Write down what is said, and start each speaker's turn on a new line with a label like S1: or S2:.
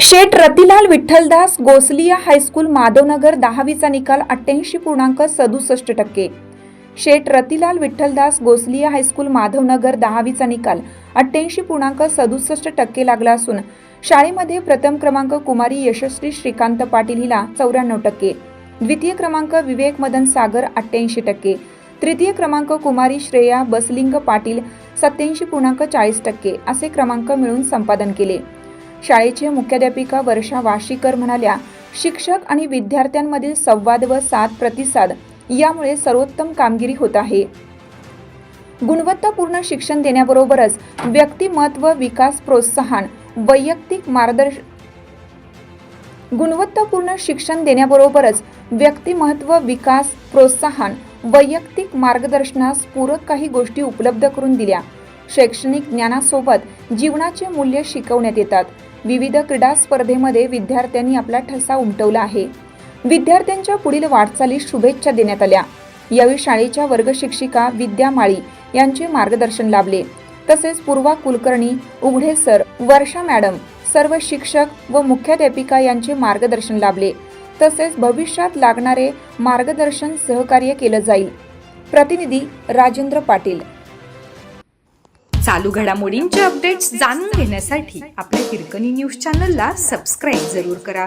S1: शेठ Ratilal Vithaldas Gosalia high school Madhavnagar दहावीचा निकाल अठ्ठ्याऐंशी पूर्णांक सदुसष्ट टक्के. शेठ रतिलाल विठ्ठलदास गोसलिया हायस्कूल माधवनगर दहावीचा निकाल अठ्ठ्याऐंशी पूर्णांक सदुसष्ट टक्के लागला असून शाळेमध्ये प्रथम क्रमांक कुमारी यशस्वी श्रीकांत पाटील हिला चौऱ्याण्णव टक्के द्वितीय क्रमांक विवेक मदन सागर अठ्ठ्याऐंशी टक्के तृतीय क्रमांक कुमारी श्रेया बसलिंग पाटील सत्याऐंशी पूर्णांक चाळीस टक्के असे क्रमांक मिळून संपादन केले. शाळेचे मुख्याध्यापिका वर्षा वाशीकर म्हणाल्या शिक्षक आणि विद्यार्थ्यांमधील संवाद व साथ प्रतिसाद यामुळे सर्वोत्तम कामगिरी होत आहे. गुणवत्तापूर्ण शिक्षण देण्याबरोबरच व्यक्तिमत्व विकास प्रोत्साहन वैयक्तिक मार्गदर्शन गुणवत्तापूर्ण शिक्षण देण्याबरोबरच व्यक्तिमत्व विकास प्रोत्साहन वैयक्तिक मार्गदर्शनास पूरक काही गोष्टी उपलब्ध करून दिल्या. शैक्षणिक ज्ञानासोबत जीवनाचे मूल्य शिकवण्यात येतात. विविध क्रीडा स्पर्धेमध्ये विद्यार्थ्यांनी आपला ठसा उमटवला आहे. विद्यार्थ्यांच्या पुढील वाटचालीस शुभेच्छा देण्यात आल्या. यावेळी शाळेच्या वर्गशिक्षिका विद्या माळी यांचे मार्गदर्शन लाभले. तसेच पूर्वा कुलकर्णी उघडे सर वर्षा मॅडम सर्व शिक्षक व मुख्याध्यापिका यांचे मार्गदर्शन लाभले. तसेच भविष्यात लागणारे मार्गदर्शन सहकार्य केलं जाईल. प्रतिनिधी राजेंद्र पाटील.
S2: चालू घडामोडींचे अपडेट्स जाणून घेण्यासाठी आपल्या हिरकणी न्यूज चॅनलला सबस्क्राईब जरूर करा.